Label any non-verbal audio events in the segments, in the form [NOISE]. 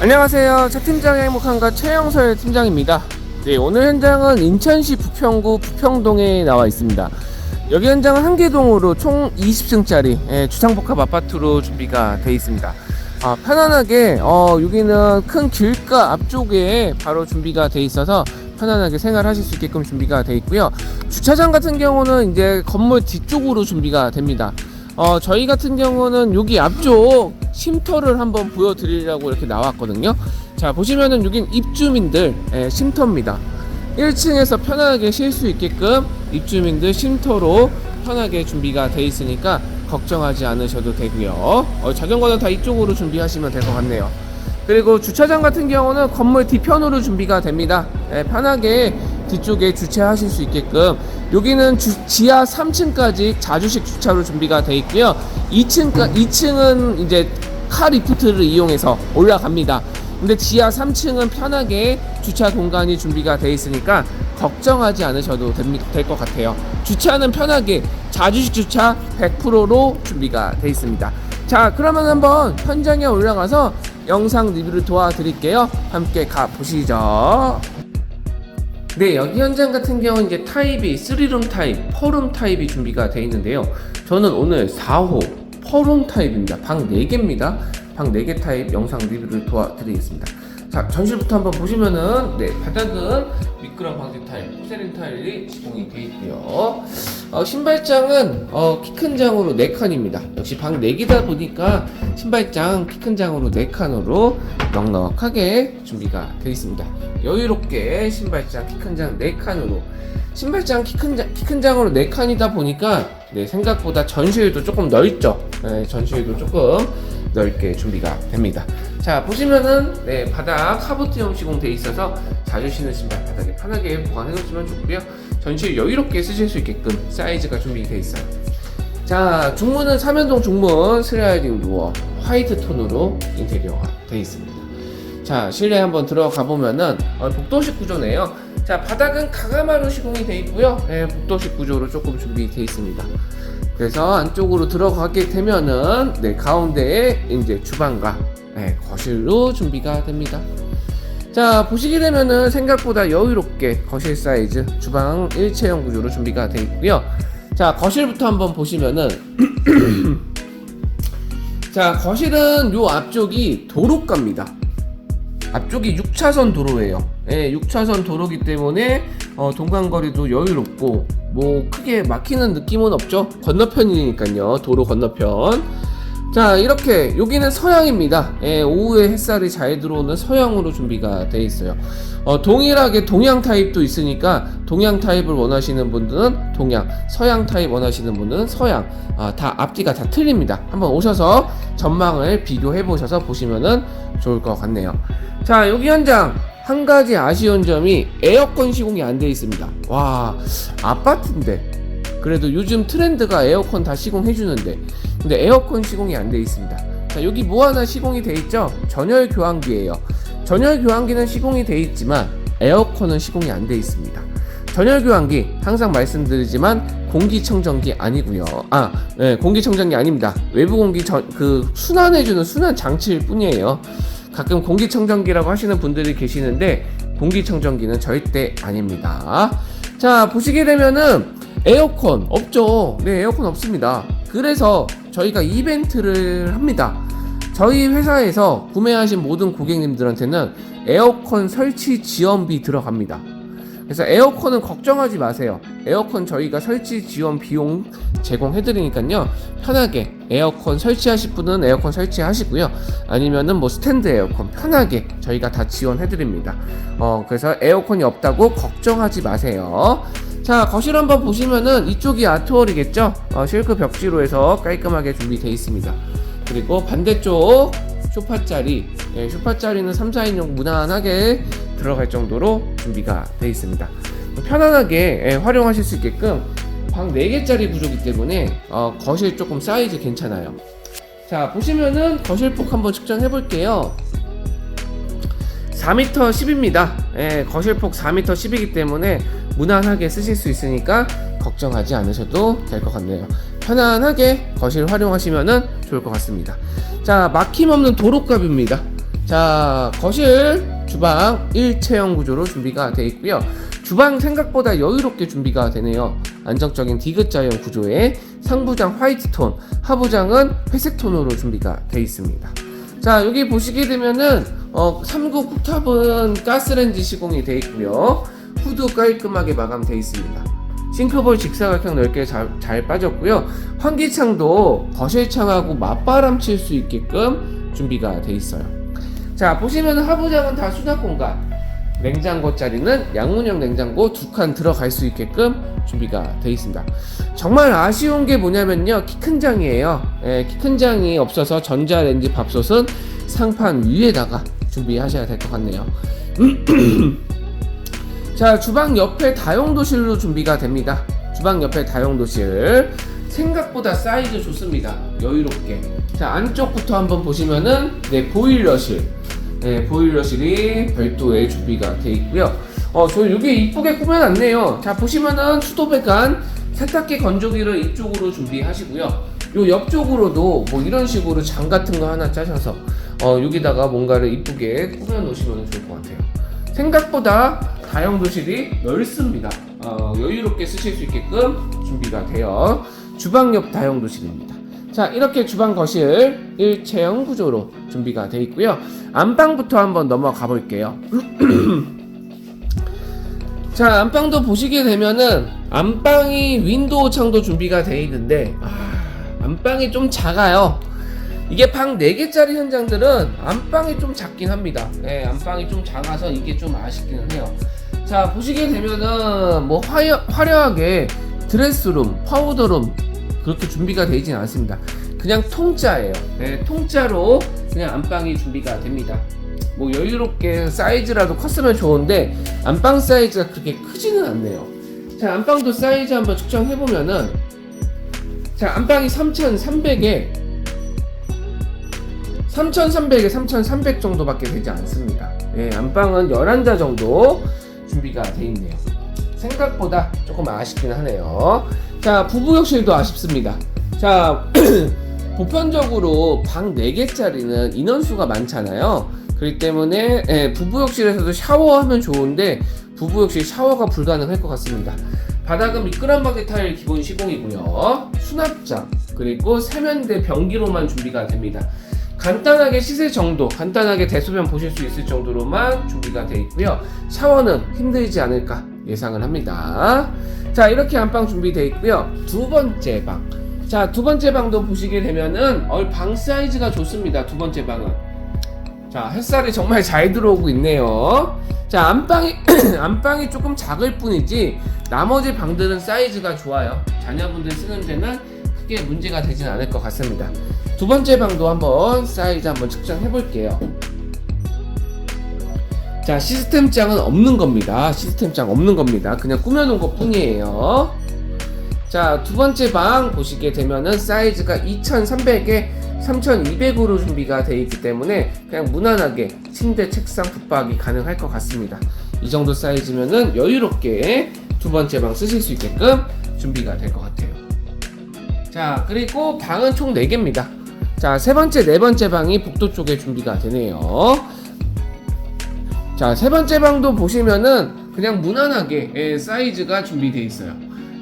안녕하세요. 차 팀장의 행복한가 최영설 팀장입니다. 네, 오늘 현장은 인천시 부평구 부평동에 나와 있습니다. 여기 현장은 한계동으로 총 20층짜리 예, 주상복합 아파트로 준비가 되어 있습니다. 아, 편안하게 어, 여기는 큰 길가 앞쪽에 바로 준비가 돼 있어서 편안하게 생활하실 수 있게끔 준비가 돼 있고요. 주차장 같은 경우는 이제 건물 뒤쪽으로 준비가 됩니다. 어, 저희 같은 경우는 여기 앞쪽 쉼터를 한번 보여드리려고 이렇게 나왔거든요. 자, 보시면은 여긴 입주민들 예, 쉼터입니다. 1층에서 편안하게 쉴 수 있게끔 입주민들 쉼터로 편하게 준비가 돼 있으니까 걱정하지 않으셔도 되고요. 어, 자전거는 다 이쪽으로 준비하시면 될 것 같네요. 그리고 주차장 같은 경우는 건물 뒤편으로 준비가 됩니다. 예, 편하게 뒤쪽에 주차하실 수 있게끔 여기는 주- 지하 3층까지 자주식 주차로 준비가 돼 있고요. 2층 2층은 이제 카 리프트를 이용해서 올라갑니다. 근데 지하 3층은 편하게 주차 공간이 준비가 돼 있으니까 걱정하지 않으셔도 될 것 같아요. 주차는 편하게 자주식 주차 100%로 준비가 돼 있습니다. 자, 그러면 한번 현장에 올라가서 영상 리뷰를 도와드릴게요. 함께 가 보시죠. 네, 여기 현장 같은 경우는 이제 타입이 3룸 타입, 4룸 타입이 준비가 되어 있는데요. 저는 오늘 4호 4룸 타입입니다. 방 4개입니다. 방 4개 타입 영상 리뷰를 도와드리겠습니다. 자, 전실부터 한번 보시면은, 네, 바닥은 미끄럼 방지 타일, 포세린 타일이 시공이 되어 있고요. 어, 신발장은 어, 키 큰 장으로 4칸입니다. 역시 방 4개다 보니까 신발장 키 큰 장으로 4칸으로 넉넉하게 준비가 되어 있습니다. 여유롭게 신발장 키 큰 장 4칸으로 신발장 키큰 장, 키큰 장으로 4칸이다 보니까 네, 생각보다 전시회도 조금 넓죠. 네, 전시회도 조금 넓게 준비가 됩니다. 자, 보시면은 네, 바닥 카보트형 시공돼 있어서 자주 신는 신발 바닥에 편하게 보관해 놓으시면 좋고요. 전시회 여유롭게 쓰실 수 있게끔 사이즈가 준비되어 있어요. 자, 중문은 삼연동 중문 슬라이딩 루어 화이트 톤으로 인테리어가 되어 있습니다. 자, 실내 한번 들어가 보면은 어, 복도식 구조네요. 자, 바닥은 가가마로 시공이 되어 있고요. 네, 복도식 구조로 조금 준비되어 있습니다. 그래서 안쪽으로 들어가게 되면은 네, 가운데에 이제 주방과 네, 거실로 준비가 됩니다. 자, 보시게 되면은 생각보다 여유롭게 거실 사이즈 주방 일체형 구조로 준비가 되어 있고요. 자, 거실부터 한번 보시면은 [CLEARS THROAT] 자, 거실은 요 앞쪽이 도로가입니다. 앞쪽이 6차선 도로예요. 예, 6차선 도로기 때문에 어, 동간거리도 여유롭고 뭐 크게 막히는 느낌은 없죠. 건너편이니까요. 도로 건너편. 자, 이렇게 여기는 서양입니다. 예, 오후에 햇살이 잘 들어오는 서양으로 준비가 되어 있어요. 어, 동일하게 동양 타입도 있으니까 동양 타입을 원하시는 분들은 동양, 서양 타입 원하시는 분들은 서양. 아, 다 앞뒤가 다 틀립니다. 한번 오셔서 전망을 비교해 보셔서 보시면은 좋을 것 같네요. 자, 여기 현장 한 가지 아쉬운 점이 에어컨 시공이 안 되어 있습니다. 와, 아파트인데. 그래도 요즘 트렌드가 에어컨 다 시공해 주는데 근데 에어컨 시공이 안 되어 있습니다. 자, 여기 뭐 하나 시공이 돼 있죠? 전열 교환기예요. 전열 교환기는 시공이 돼 있지만 에어컨은 시공이 안 돼 있습니다. 전열 교환기 항상 말씀드리지만 공기청정기 아니고요. 아, 네, 공기청정기 아닙니다. 외부 공기 전, 그 순환해주는 순환 장치일 뿐이에요. 가끔 공기청정기라고 하시는 분들이 계시는데 공기청정기는 절대 아닙니다. 자 보시게 되면은 에어컨 없죠. 네 에어컨 없습니다. 그래서 저희가 이벤트를 합니다. 저희 회사에서 구매하신 모든 고객님들한테는 에어컨 설치 지원비 들어갑니다. 그래서 에어컨은 걱정하지 마세요. 에어컨 저희가 설치 지원 비용 제공해드리니까요. 편하게 에어컨 설치하실 분은 에어컨 설치하시고요. 아니면은 뭐 스탠드 에어컨 편하게 저희가 다 지원해드립니다. 어, 그래서 에어컨이 없다고 걱정하지 마세요. 자, 거실 한번 보시면은 이쪽이 아트월이겠죠? 어, 실크 벽지로 해서 깔끔하게 준비되어 있습니다. 그리고 반대쪽 쇼파짜리, 예, 쇼파짜리는 3, 4인용 무난하게 들어갈 정도로 준비가 되어 있습니다. 편안하게 예, 활용하실 수 있게끔 방 4개짜리 구조기 때문에 어, 거실 조금 사이즈 괜찮아요. 자, 보시면은 거실 폭 한번 측정해 볼게요. 4m 10입니다. 예, 거실 폭 4m 10이기 때문에 무난하게 쓰실 수 있으니까 걱정하지 않으셔도 될 것 같네요. 편안하게 거실 활용하시면 좋을 것 같습니다. 자, 막힘 없는 도로값입니다. 자, 거실, 주방 일체형 구조로 준비가 되어 있고요. 주방 생각보다 여유롭게 준비가 되네요. 안정적인 디귿자형 구조에 상부장 화이트 톤, 하부장은 회색 톤으로 준비가 되어 있습니다. 자, 여기 보시게 되면은 어, 3구 쿡탑은 가스렌지 시공이 되어 있고요. 후드 깔끔하게 마감되어 있습니다. 싱크볼 직사각형 넓게 잘, 잘 빠졌고요. 환기창도 거실창하고 맞바람 칠 수 있게끔 준비가 되어 있어요. 자 보시면 하부장은 다 수납 공간. 냉장고 자리는 양문형 냉장고 두 칸 들어갈 수 있게끔 준비가 되어 있습니다. 정말 아쉬운 게 뭐냐면요 키 큰 장이에요. 예, 키큰 장이 없어서 전자레인지 밥솥은 상판 위에다가 준비하셔야 될 것 같네요. [CLEARS THROAT] 자 주방 옆에 다용도실로 준비가 됩니다. 주방 옆에 다용도실. 생각보다 사이즈 좋습니다. 여유롭게. 자 안쪽부터 한번 보시면은 네 보일러실 네, 보일러실이 별도의 준비가 되어 있고요. 어, 저 여기 이쁘게 꾸며놨네요. 자, 보시면은 수도배관, 세탁기 건조기를 이쪽으로 준비하시고요. 요 옆쪽으로도 뭐 이런 식으로 장 같은 거 하나 짜셔서 어, 여기다가 뭔가를 이쁘게 꾸며 놓으시면 좋을 것 같아요. 생각보다 다용도실이 넓습니다. 어, 여유롭게 쓰실 수 있게끔 준비가 되어 주방 옆 다용도실입니다. 자, 이렇게 주방 거실 일체형 구조로 준비가 되어 있고요. 안방부터 한번 넘어가 볼게요. [CLEARS THROAT] 자, 안방도 보시게 되면은 안방이 윈도우 창도 준비가 되어 있는데 아, 안방이 좀 작아요. 이게 방 4개짜리 현장들은 안방이 좀 작긴 합니다. 예, 안방이 좀 작아서 이게 좀 아쉽기는 해요. 자, 보시게 되면은 뭐 화려, 화려하게 드레스룸, 파우더룸 그렇게 준비가 되진 않습니다. 그냥 통짜예요. 네, 통짜로 그냥 안방이 준비가 됩니다. 뭐 여유롭게 사이즈라도 컸으면 좋은데 안방 사이즈가 그렇게 크지는 않네요. 자, 안방도 사이즈 한번 측정해 보면은 자, 안방이 3,300에 3,300에 3,300 정도밖에 되지 않습니다. 예, 안방은 11자 정도 준비가 돼 있네요. 생각보다 조금 아쉽긴 하네요. 자, 부부욕실도 아쉽습니다. 자, [CLEARS THROAT] 보편적으로 방 4개짜리는 인원수가 많잖아요. 그렇기 때문에 예, 부부욕실에서도 샤워하면 좋은데 부부욕실 샤워가 불가능할 것 같습니다. 바닥은 미끄럼 바게 타일 기본 시공이고요. 수납장 그리고 세면대 변기로만 준비가 됩니다. 간단하게 씻을 정도, 간단하게 대소변 보실 수 있을 정도로만 준비가 되어 있고요. 샤워는 힘들지 않을까 예상을 합니다. 자, 이렇게 안방 준비되어 있고요. 두 번째 방. 자, 두 번째 방도 보시게 되면은 어, 방 사이즈가 좋습니다. 두 번째 방은. 자, 햇살이 정말 잘 들어오고 있네요. 자, 안방이 [CLEARS THROAT] 안방이 조금 작을 뿐이지 나머지 방들은 사이즈가 좋아요. 자녀분들 쓰는 데는 크게 문제가 되진 않을 것 같습니다. 두 번째 방도 한번 사이즈 한번 측정해 볼게요. 자, 시스템장은 없는 겁니다. 시스템장 없는 겁니다. 그냥 꾸며놓은 것 뿐이에요. 자, 두 번째 방 보시게 되면은 사이즈가 2300에 3200으로 준비가 되어 있기 때문에 그냥 무난하게 침대, 책상, 붙박이 가능할 것 같습니다. 이 정도 사이즈면은 여유롭게 두 번째 방 쓰실 수 있게끔 준비가 될 것 같아요. 자, 그리고 방은 총 4개입니다. 자, 세 번째, 네 번째 방이 복도 쪽에 준비가 되네요. 자, 세 번째 방도 보시면은 그냥 무난하게 예, 사이즈가 준비되어 있어요.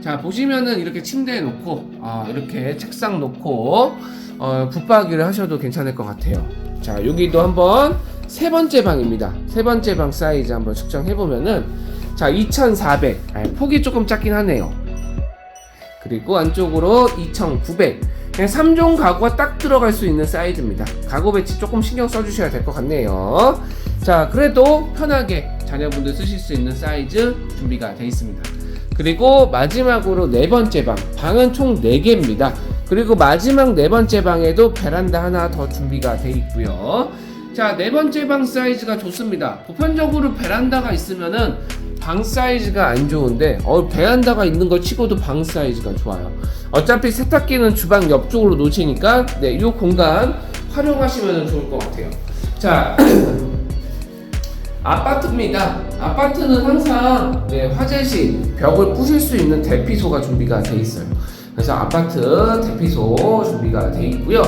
자, 보시면은 이렇게 침대에 놓고, 아, 이렇게 책상 놓고, 어, 붙박이를 하셔도 괜찮을 것 같아요. 자, 여기도 한번 세 번째 방입니다. 세 번째 방 사이즈 한번 측정해보면은, 자, 2400. 아, 폭이 조금 작긴 하네요. 그리고 안쪽으로 2900. 그냥 3종 가구가 딱 들어갈 수 있는 사이즈입니다. 가구 배치 조금 신경 써주셔야 될 것 같네요. 자, 그래도 편하게 자녀분들 쓰실 수 있는 사이즈 준비가 되어 있습니다. 그리고 마지막으로 네 번째 방. 방은 총 4개입니다. 그리고 마지막 네 번째 방에도 베란다 하나 더 준비가 되어 있고요. 자, 네 번째 방 사이즈가 좋습니다. 보편적으로 베란다가 있으면은 방 사이즈가 안 좋은데 어 베란다가 있는 걸 치고도 방 사이즈가 좋아요. 어차피 세탁기는 주방 옆쪽으로 놓치니까 네, 이 공간 활용하시면 좋을 것 같아요. 자, [CLEARS THROAT] 아파트입니다. 아파트는 항상 네, 화장실 벽을 부실 수 있는 대피소가 준비가 돼 있어요. 그래서 아파트 대피소 준비가 돼 있고요.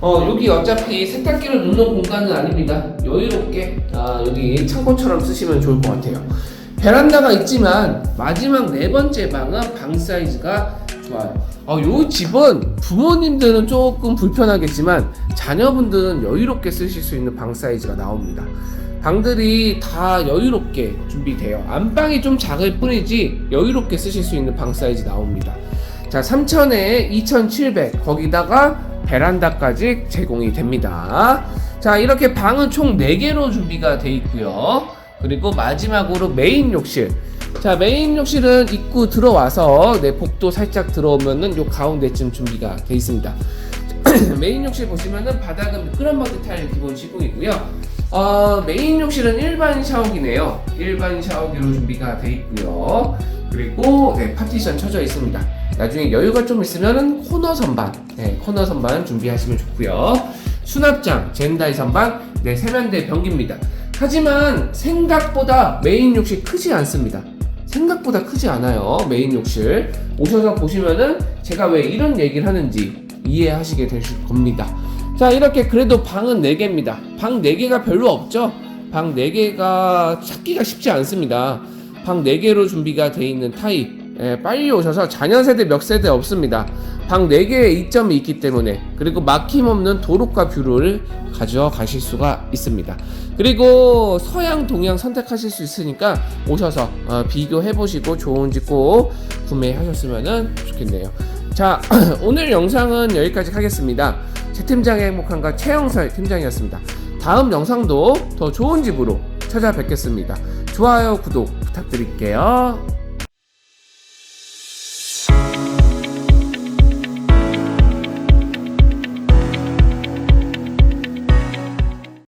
어, 여기 어차피 세탁기를 놓는 공간은 아닙니다. 여유롭게 아, 여기 창고처럼 쓰시면 좋을 것 같아요. 베란다가 있지만 마지막 네 번째 방은 방 사이즈가 좋아요. 어, 요 집은 부모님들은 조금 불편하겠지만 자녀분들은 여유롭게 쓰실 수 있는 방 사이즈가 나옵니다. 방들이 다 여유롭게 준비돼요. 안방이 좀 작을 뿐이지 여유롭게 쓰실 수 있는 방 사이즈 나옵니다. 자, 3,000에 2,700 거기다가 베란다까지 제공이 됩니다. 자, 이렇게 방은 총 4개로 준비가 돼 있고요. 그리고 마지막으로 메인 욕실. 자, 메인 욕실은 입구 들어와서 네, 복도 살짝 들어오면은 요 가운데쯤 준비가 돼 있습니다. [CLEARS THROAT] 메인 욕실 보시면은 바닥은 미끄럼바디 타일 기본 시공이고요. 어, 메인 욕실은 일반 샤워기네요. 일반 샤워기로 준비가 돼 있고요. 그리고 네, 파티션 쳐져 있습니다. 나중에 여유가 좀 있으면은 코너 선반, 네, 코너 선반 준비하시면 좋고요. 수납장, 젠다이 선반, 네, 세면대 변기입니다. 하지만 생각보다 메인 욕실 크지 않습니다. 생각보다 크지 않아요. 메인 욕실. 오셔서 보시면은 제가 왜 이런 얘기를 하는지 이해하시게 되실 겁니다. 자, 이렇게 그래도 방은 4개입니다. 방 4개가 별로 없죠? 방 4개가 찾기가 쉽지 않습니다. 방 4개로 준비가 돼 있는 타입. 예, 빨리 오셔서 자녀 세대 몇 세대 없습니다. 방 4개의 이점이 있기 때문에 그리고 막힘없는 도로가 뷰를 가져가실 수가 있습니다. 그리고 서양 동양 선택하실 수 있으니까 오셔서 어, 비교해 보시고 좋은지 꼭 구매하셨으면 좋겠네요. 자 [CLEARS THROAT] 오늘 영상은 여기까지 하겠습니다. 최 팀장의 행복한가 최영설 팀장이었습니다. 다음 영상도 더 좋은 집으로 찾아뵙겠습니다. 좋아요 구독 부탁드릴게요.